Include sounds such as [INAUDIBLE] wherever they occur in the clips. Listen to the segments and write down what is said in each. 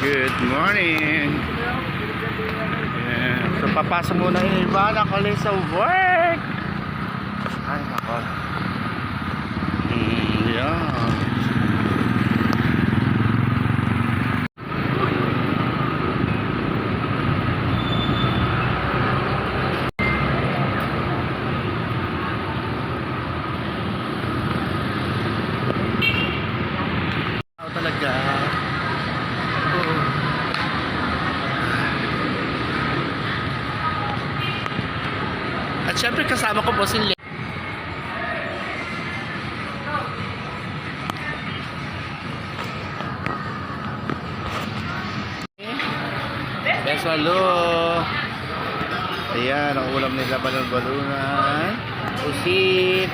Good morning. Yeah. So papasok muna yung iba na kali sa work. At syempre kasama ko po si Le. Yes, hello. Ayan, ang ulam nila balon-balunan. Pusit.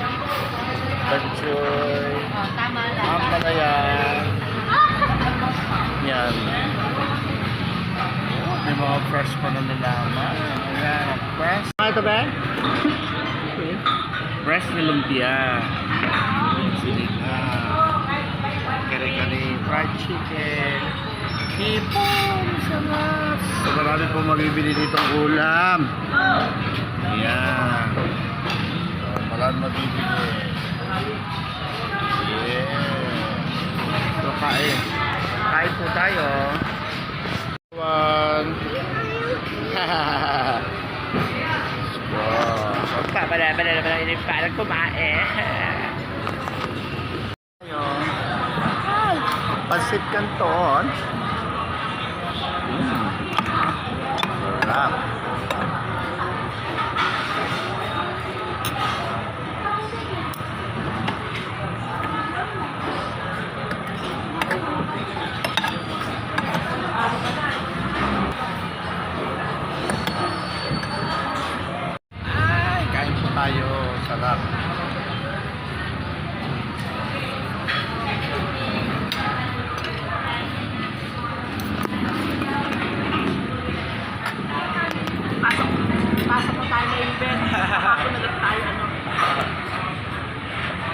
Banchoy. Oh, tama lang. Ang palayan. Yan. Oh, may mga fresh pa na nalaman. Ayan, fresh. Ano ito ba? Fresh na lumpia. Sinigang. Kare-kare fried chicken. Hipon! Sarap! So marami po mabibili dito ang ulam. Ayan. So, marami mabibili. Parang kumain. Ay, Pasit Canton.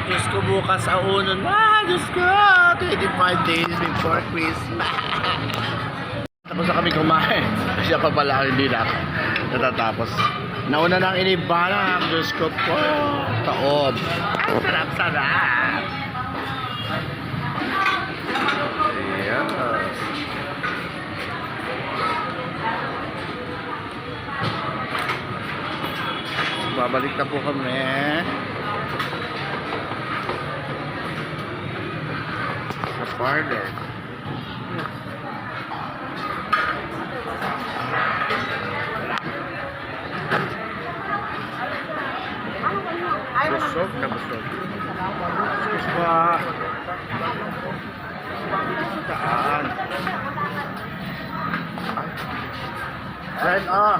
Diyos ko bukas sa unon. Ah, Diyos ko! 25 days before Christmas. [LAUGHS] Tapos na kami kumain. Siya pa pala hindi na natatapos. Nauna nang inibanak. Diyos ko po. Taob. Ang sarap-sarap. Yes. Babalik na po kami. Sa parlor. Busog na busog. Ba? Saan? Red ah.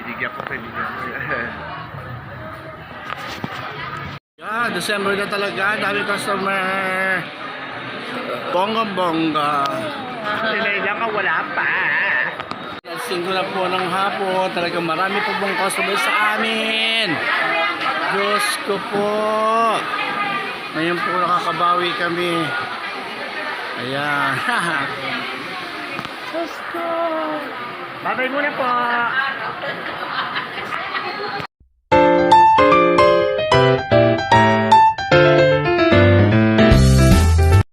Binigyan ko, binigyan [LAUGHS] ko. Yeah, December na talaga. Dami customer. Bongga-bongga. Silay lang ka, wala pa. Alas 5 na po ng hapon. Talagang marami po pong customer sa amin. Diyos ko po. Ngayon po nakakabawi kami. Ayan. [LAUGHS] Diyos ko. Babay muna po.